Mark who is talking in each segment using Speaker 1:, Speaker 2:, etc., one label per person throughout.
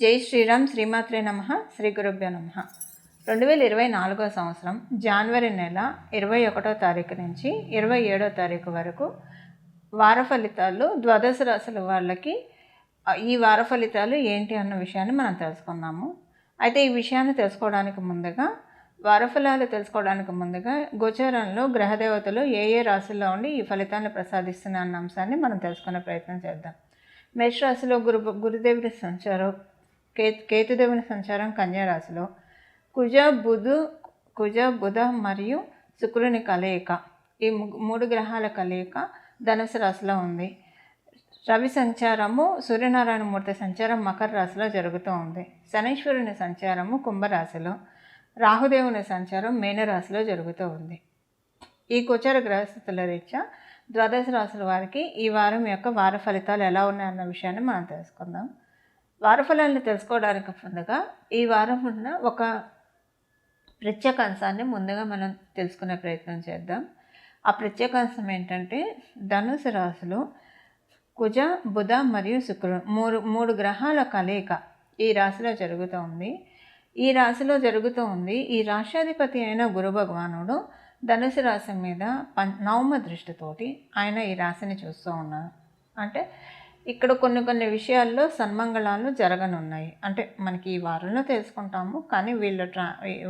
Speaker 1: జై శ్రీరామ్ శ్రీమాత్రే నమ శ్రీ గురుభ్యో నమ. రెండు వేల ఇరవై నాలుగో సంవత్సరం జనవరి నెల ఇరవై ఒకటో తారీఖు నుంచి ఇరవై ఏడో తారీఖు వరకు వార ఫలితాలు ద్వాదశ రాశుల వాళ్ళకి ఈ వార ఫలితాలు ఏంటి అన్న విషయాన్ని మనం తెలుసుకుందాము. అయితే ఈ విషయాన్ని తెలుసుకోవడానికి ముందుగా వారఫలాలు తెలుసుకోవడానికి ముందుగా గోచారంలో గ్రహదేవతలు ఏ ఏ రాశుల్లో ఉండి ఈ ఫలితాలను ప్రసాదిస్తున్న అన్న అంశాన్ని మనం తెలుసుకునే ప్రయత్నం చేద్దాం. మేషరాశిలో గురు గురుదేవుడి సంచారం కే కేతుదేవుని సంచారం కన్యారాశిలో. కుజ బుధు కుజ బుధ మరియు శుక్రుని కలయిక. ఈ మూడు గ్రహాల కలయిక ధనుసు రాశిలో ఉంది. రవి సంచారము సూర్యనారాయణ మూర్తి సంచారం మకర రాశిలో జరుగుతూ ఉంది. శనీశ్వరుని సంచారము కుంభరాశిలో. రాహుదేవుని సంచారం మేనరాశిలో జరుగుతూ ఉంది. ఈ గోచర గ్రహస్థితుల రీత్యా ద్వాదశ రాశుల వారికి ఈ వారం యొక్క వార ఫలితాలు ఎలా ఉన్నాయన్న విషయాన్ని మనం తెలుసుకుందాం. వారఫలాన్ని తెలుసుకోవడానికి ముందుగా ఈ వారం ఉన్న ఒక ప్రత్యేక అంశాన్ని ముందుగా మనం తెలుసుకునే ప్రయత్నం చేద్దాం. ఆ ప్రత్యేక అంశం ఏంటంటే ధనుసు రాశిలో కుజ బుధ మరియు శుక్రుడు మూడు మూడు గ్రహాల కలయిక ఈ రాశిలో జరుగుతూ ఉంది. ఈ రాశిలో జరుగుతూ ఉంది ఈ రాష్ట్రాధిపతి అయిన గురు భగవానుడు ధనుసు రాశి మీద పం నవమ దృష్టితోటి ఆయన ఈ రాశిని చూస్తూ ఉన్నారు. అంటే ఇక్కడ కొన్ని కొన్ని విషయాల్లో సన్మంగళాలు జరగనున్నాయి. అంటే మనకి ఈ వారంలో తెలుసుకుంటాము కానీ వీళ్ళ ట్రా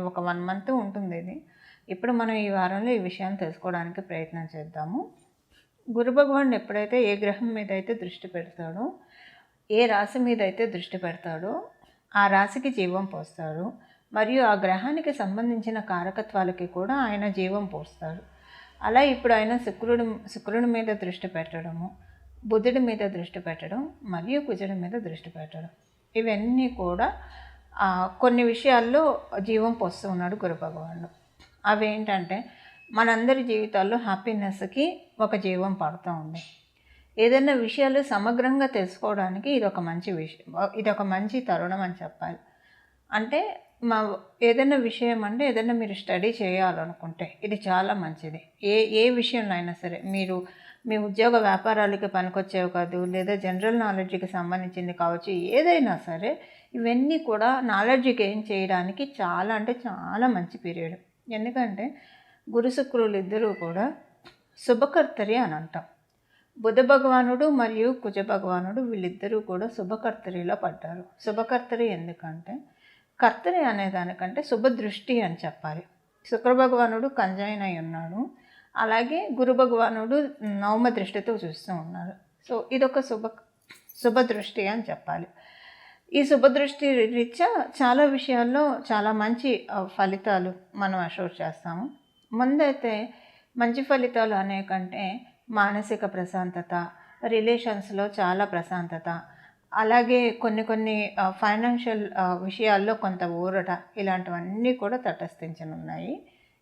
Speaker 1: ఒక వన్ మంత్ ఉంటుంది ఇది. ఇప్పుడు మనం ఈ వారంలో ఈ విషయాన్ని తెలుసుకోవడానికి ప్రయత్నం చేద్దాము. గురు భగవాన్ ఎప్పుడైతే ఏ గ్రహం మీద అయితే దృష్టి పెడతాడో ఏ రాశి మీద అయితే దృష్టి పెడతాడో ఆ రాశికి జీవం పోస్తాడు. మరియు ఆ గ్రహానికి సంబంధించిన కారకత్వాలకి కూడా ఆయన జీవం పోస్తాడు. అలా ఇప్పుడు ఆయన శుక్రుడు శుక్రుడి మీద దృష్టి పెట్టడము బుధుడి మీద దృష్టి పెట్టడం మరియు కుజుడి మీద దృష్టి పెట్టడం. ఇవన్నీ కూడా కొన్ని విషయాల్లో జీవం పోస్తూ ఉన్నాడు గురు భగవానుడు. అవేంటంటే మనందరి జీవితాల్లో హ్యాపీనెస్కి ఒక జీవం పడుతూ ఉంది. ఏదైనా విషయాలు సమగ్రంగా తెలుసుకోవడానికి ఇది ఒక మంచి విషయం ఇది ఒక మంచి తరుణం అని చెప్పాలి. అంటే మా ఏదైనా విషయం అంటే ఏదైనా మీరు స్టడీ చేయాలనుకుంటే ఇది చాలా మంచిది. ఏ ఏ విషయంలో అయినా సరే మీరు మీ ఉద్యోగ వ్యాపారాలకి పనికొచ్చేవి కాదు లేదా జనరల్ నాలెడ్జ్కి సంబంధించింది కావచ్చు ఏదైనా సరే ఇవన్నీ కూడా నాలెడ్జ్ గెయిన్ చేయడానికి చాలా అంటే చాలా మంచి పీరియడ్ ఎందుకంటే గురు శుక్రులు ఇద్దరూ కూడా శుభకర్తరి అని అంటాం. బుధ భగవానుడు మరియు కుజ భగవానుడు వీళ్ళిద్దరూ కూడా శుభకర్తరిలో పడ్డారు. శుభకర్తరి ఎందుకంటే కర్తరి అనే దానికంటే శుభదృష్టి అని చెప్పాలి. శుక్ర భగవానుడు కంజైన్ అయి ఉన్నాడు. అలాగే గురు భగవానుడు నవమ దృష్టితో చూస్తూ ఉన్నారు. సో ఇదొక శుభ శుభదృష్టి అని చెప్పాలి. ఈ శుభదృష్టి రీత్యా చాలా విషయాల్లో చాలా మంచి ఫలితాలు మనం అషోర్ చేస్తాము. ముందైతే మంచి ఫలితాలు అనే కంటే మానసిక ప్రశాంతత రిలేషన్స్లో చాలా ప్రశాంతత అలాగే కొన్ని కొన్ని ఫైనాన్షియల్ విషయాల్లో కొంత ఊరట ఇలాంటివన్నీ కూడా తటస్థించనున్నాయి.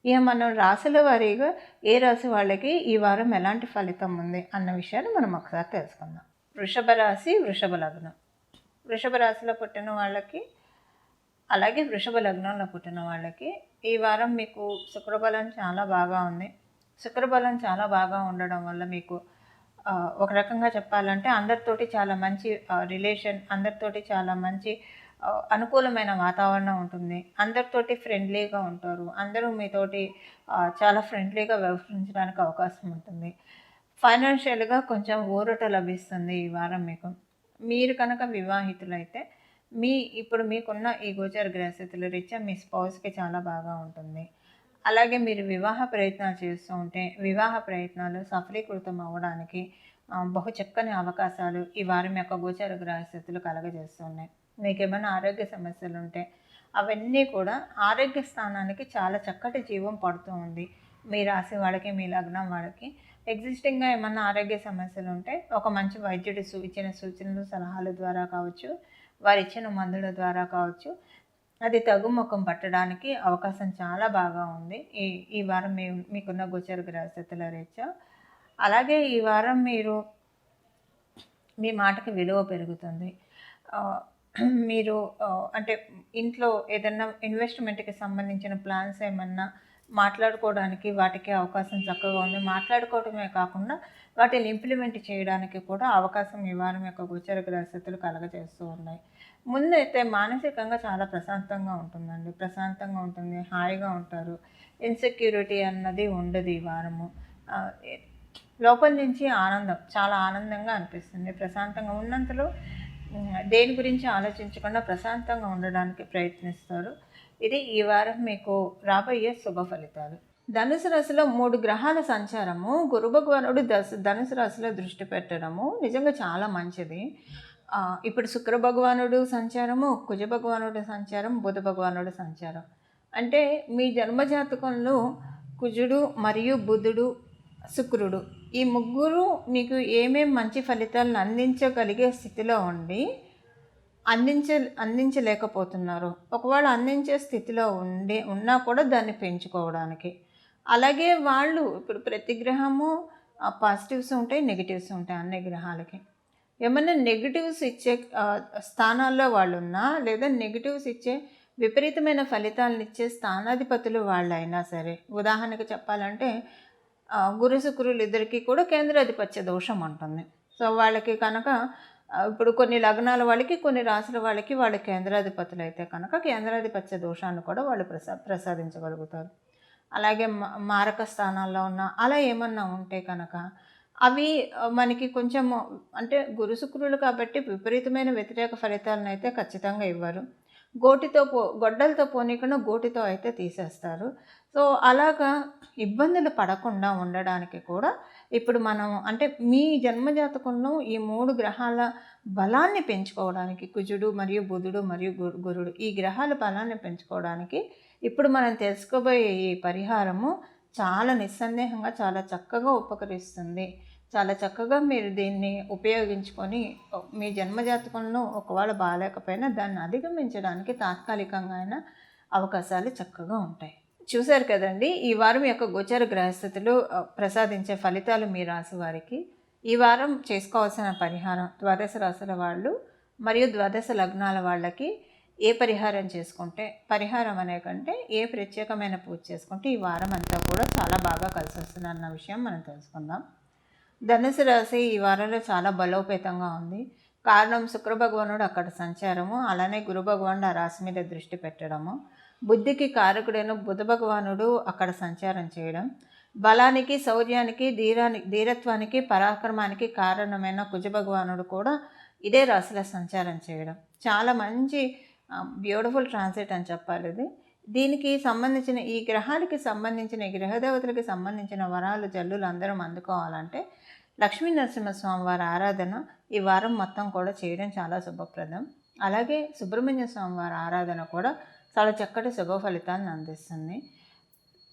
Speaker 1: ఇక మనం రాశుల వారీగా ఏ రాశి వాళ్ళకి ఈ వారం ఎలాంటి ఫలితం ఉంది అన్న విషయాన్ని మనం ఒకసారి తెలుసుకుందాం. వృషభ రాశి వృషభ లగ్నం. వృషభ రాశిలో పుట్టిన వాళ్ళకి అలాగే వృషభ లగ్నంలో పుట్టిన వాళ్ళకి ఈ వారం మీకు శుక్రబలం చాలా బాగా ఉంది. శుక్రబలం చాలా బాగా ఉండడం వల్ల మీకు ఒక రకంగా చెప్పాలంటే అందరితోటి చాలా మంచి రిలేషన్ అందరితోటి చాలా మంచి అనుకూలమైన వాతావరణం ఉంటుంది. అందరితోటి ఫ్రెండ్లీగా ఉంటారు. అందరూ మీతోటి చాలా ఫ్రెండ్లీగా వ్యవహరించడానికి అవకాశం ఉంటుంది. ఫైనాన్షియల్గా కొంచెం ఊరట లభిస్తుంది ఈ వారం మీకు. మీరు కనుక వివాహితులైతే మీ ఇప్పుడు మీకున్న ఈ గోచర గ్రహస్థితుల రీత్యా మీ స్పౌస్కి చాలా బాగా ఉంటుంది. అలాగే మీరు వివాహ ప్రయత్నాలు చేస్తూ ఉంటే వివాహ ప్రయత్నాలు సఫలీకృతం అవ్వడానికి బహు చక్కని అవకాశాలు ఈ వారం యొక్క గోచర గ్రహస్థితులు కలగజేస్తున్నాయి. మీకు ఏమైనా ఆరోగ్య సమస్యలు ఉంటే అవన్నీ కూడా ఆరోగ్య స్థానానికి చాలా చక్కటి జీవం పడుతూ ఉంది. మీ రాశి వాళ్ళకి మీ లగ్నం వాళ్ళకి. ఎగ్జిస్టింగ్గా ఏమన్నా ఆరోగ్య సమస్యలు ఉంటే ఒక మంచి వైద్యుడి సూ ఇచ్చిన సూచనలు సలహాల ద్వారా కావచ్చు వారు ఇచ్చిన మందుల ద్వారా కావచ్చు అది తగుముఖం పట్టడానికి అవకాశం చాలా బాగా ఉంది. ఈ ఈ వారం మీ మీకున్న గోచర గ్రహస్థితుల రీత్యా. అలాగే ఈ వారం మీరు మీ మాటకి విలువ పెరుగుతుంది. మీరు అంటే ఇంట్లో ఏదన్నా ఇన్వెస్ట్మెంట్కి సంబంధించిన ప్లాన్స్ ఏమన్నా మాట్లాడుకోవడానికి వాటికి అవకాశం చక్కగా ఉంది. మాట్లాడుకోవడమే కాకుండా వాటిని ఇంప్లిమెంట్ చేయడానికి కూడా అవకాశం ఈ వారం యొక్క గోచర గ్రహస్థితులు కలగజేస్తూ ఉన్నాయి. ముందైతే మానసికంగా చాలా ప్రశాంతంగా ఉంటుందండి. ప్రశాంతంగా ఉంటుంది హాయిగా ఉంటారు. ఇన్సెక్యూరిటీ అన్నది ఉండదు ఈ వారము. లోపల నుంచి ఆనందం చాలా ఆనందంగా అనిపిస్తుంది. ప్రశాంతంగా ఉన్నంతలో దేని గురించి ఆలోచించకుండా ప్రశాంతంగా ఉండడానికి ప్రయత్నిస్తారు. ఇది ఈ వారం మీకు రాబోయే శుభ ఫలితాలు. ధనుసు రాశిలో మూడు గ్రహాల సంచారము. గురు భగవానుడు దశ ధనుసు రాశిలో దృష్టి పెట్టడము నిజంగా చాలా మంచిది. ఇప్పుడు శుక్ర భగవానుడు సంచారము కుజ భగవానుడు సంచారం బుధ భగవానుడు సంచారం. అంటే మీ జన్మజాతకంలో కుజుడు మరియు బుధుడు శుక్రుడు. ఈ ముగ్గురు మీకు ఏమేమి మంచి ఫలితాలను అందించగలిగే స్థితిలో ఉండి అందించ అందించలేకపోతున్నారు. ఒకవేళ అందించే స్థితిలో ఉండి ఉన్నా కూడా దాన్ని పెంచుకోవడానికి. అలాగే వాళ్ళు ఇప్పుడు ప్రతి గ్రహము పాజిటివ్స్ ఉంటాయి నెగిటివ్స్ ఉంటాయి అన్ని గ్రహాలకి. ఏమైనా నెగిటివ్స్ ఇచ్చే స్థానాల్లో వాళ్ళు ఉన్నా లేదా నెగిటివ్స్ ఇచ్చే విపరీతమైన ఫలితాలను ఇచ్చే స్థానాధిపతులు వాళ్ళైనా సరే ఉదాహరణకు చెప్పాలంటే గురు శుక్రులు ఇద్దరికీ కూడా కేంద్రాధిపత్య దోషం ఉంటుంది సో వాళ్ళకి కనుక ఇప్పుడు కొన్ని లగ్నాల వాళ్ళకి కొన్ని రాసుల వాళ్ళకి వాళ్ళ కేంద్రాధిపతులు అయితే కనుక కేంద్రాధిపత్య దోషాన్ని కూడా వాళ్ళు ప్రసా ప్రసాదించగలుగుతారు. అలాగే మా- మారక స్థానాల్లో ఉన్న అలా ఏమన్నా ఉంటే కనుక అవి మనకి కొంచెం అంటే గురు శుక్రులు కాబట్టి విపరీతమైన వ్యతిరేక ఫలితాలను అయితే ఖచ్చితంగా ఇవ్వరు. గోటితో పో గొడ్డలతో పోనీకుండా గోటితో అయితే తీసేస్తారు. సో అలాగా ఇబ్బందులు పడకుండా ఉండడానికి కూడా ఇప్పుడు మనం అంటే మీ జన్మజాతకంలో ఈ మూడు గ్రహాల బలాన్ని పెంచుకోవడానికి కుజుడు మరియు బుధుడు మరియు గురుడు ఈ గ్రహాల బలాన్ని పెంచుకోవడానికి ఇప్పుడు మనం తెలుసుకోబోయే ఈ పరిహారము చాలా నిస్సందేహంగా చాలా చక్కగా ఉపకరిస్తుంది. చాలా చక్కగా మీరు దీన్ని ఉపయోగించుకొని మీ జన్మజాతకంలో ఒకవేళ బాగాలేకపోయినా దాన్ని అధిగమించడానికి తాత్కాలికంగా అయినా అవకాశాలు చక్కగా ఉంటాయి. చూశారు కదండి ఈ వారం యొక్క గోచర గ్రహస్థితులు ప్రసాదించే ఫలితాలు మీ రాశి వారికి. ఈ వారం చేసుకోవాల్సిన పరిహారం ద్వాదశ రాశుల వాళ్ళు మరియు ద్వాదశ లగ్నాల వాళ్ళకి ఏ పరిహారం చేసుకుంటే పరిహారం అనే కంటే ఏ ప్రత్యేకమైన పూజ చేసుకుంటే ఈ వారం అంతా కూడా చాలా బాగా కలిసి వస్తుంది అన్న విషయం మనం తెలుసుకుందాం. ధనుసు రాశి ఈ వారంలో చాలా బలోపేతంగా ఉంది. కారణం శుక్ర భగవానుడు అక్కడ సంచారము అలానే గురు భగవానుడు ఆ రాశి మీద దృష్టి పెట్టడము. బుద్ధికి కారకుడైన బుధ భగవానుడు అక్కడ సంచారం చేయడం. బలానికి శౌర్యానికి ధీరాని ధీరత్వానికి పరాక్రమానికి కారణమైన కుజ భగవానుడు కూడా ఇదే రాశిలో సంచారం చేయడం. చాలా మంచి బ్యూటిఫుల్ ట్రాన్సిట్ అని చెప్పాలి ఇది. దీనికి సంబంధించిన ఈ గ్రహాలకి సంబంధించిన గ్రహదేవతలకు సంబంధించిన వరాలు జల్లులు అందరం అందుకోవాలంటే లక్ష్మీ నరసింహస్వామి వారి ఆరాధన ఈ వారం మొత్తం కూడా చేయడం చాలా శుభప్రదం. అలాగే సుబ్రహ్మణ్య స్వామి వారి ఆరాధన కూడా చాలా చక్కటి శుభ ఫలితాలను అందిస్తుంది.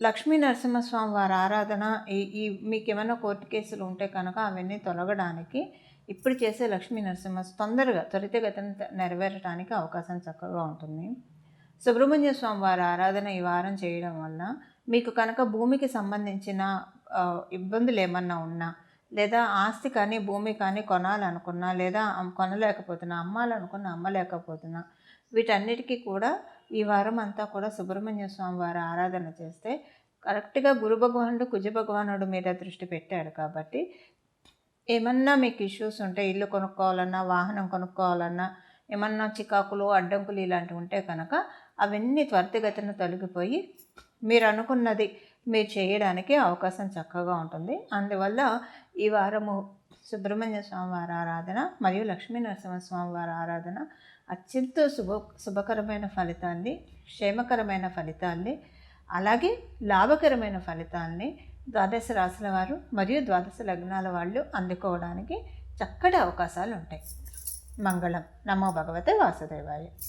Speaker 1: లక్ష్మీ నరసింహస్వామి వారి ఆరాధన ఈ ఈ మీకు ఏమైనా కోర్టు కేసులు ఉంటే కనుక అవన్నీ తొలగడానికి ఇప్పుడు చేసే లక్ష్మీ నరసింహ తొందరగా త్వరితగతిన నెరవేరడానికి అవకాశం చక్కగా ఉంటుంది. సుబ్రహ్మణ్య స్వామి వారి ఆరాధన ఈ వారం చేయడం వల్ల మీకు కనుక భూమికి సంబంధించిన ఇబ్బందులు ఏమన్నా ఉన్నా లేదా ఆస్తి కానీ భూమి కానీ కొనాలనుకున్నా లేదా కొనలేకపోతున్నా అమ్మాలనుకున్నా అమ్మలేకపోతున్నా వీటన్నిటికీ కూడా ఈ వారం అంతా కూడా సుబ్రహ్మణ్య స్వామి వారి ఆరాధన చేస్తే కరెక్ట్గా గురు భగవానుడు కుజ భగవానుడు మీద దృష్టి పెట్టాడు కాబట్టి ఏమన్నా మీకు ఇష్యూస్ ఉంటే ఇల్లు కొనుక్కోవాలన్నా వాహనం కొనుక్కోవాలన్నా ఏమన్నా చికాకులు అడ్డంకులు ఇలాంటివి ఉంటే కనుక అవన్నీ త్వరితగతిన తొలగిపోయి మీరు అనుకున్నది మీరు చేయడానికి అవకాశం చక్కగా ఉంటుంది. అందువల్ల ఈ వారము సుబ్రహ్మణ్య స్వామి వారి ఆరాధన మరియు లక్ష్మీ నరసింహస్వామి వారి ఆరాధన అత్యంత శుభ శుభకరమైన ఫలితాన్ని క్షేమకరమైన ఫలితాల్ని అలాగే లాభకరమైన ఫలితాల్ని ద్వాదశ రాశుల వారు మరియు ద్వాదశ లగ్నాల వాళ్ళు అందుకోవడానికి చక్కటి అవకాశాలు ఉంటాయి మంగళం. నమో భగవతే వాసుదేవాయ.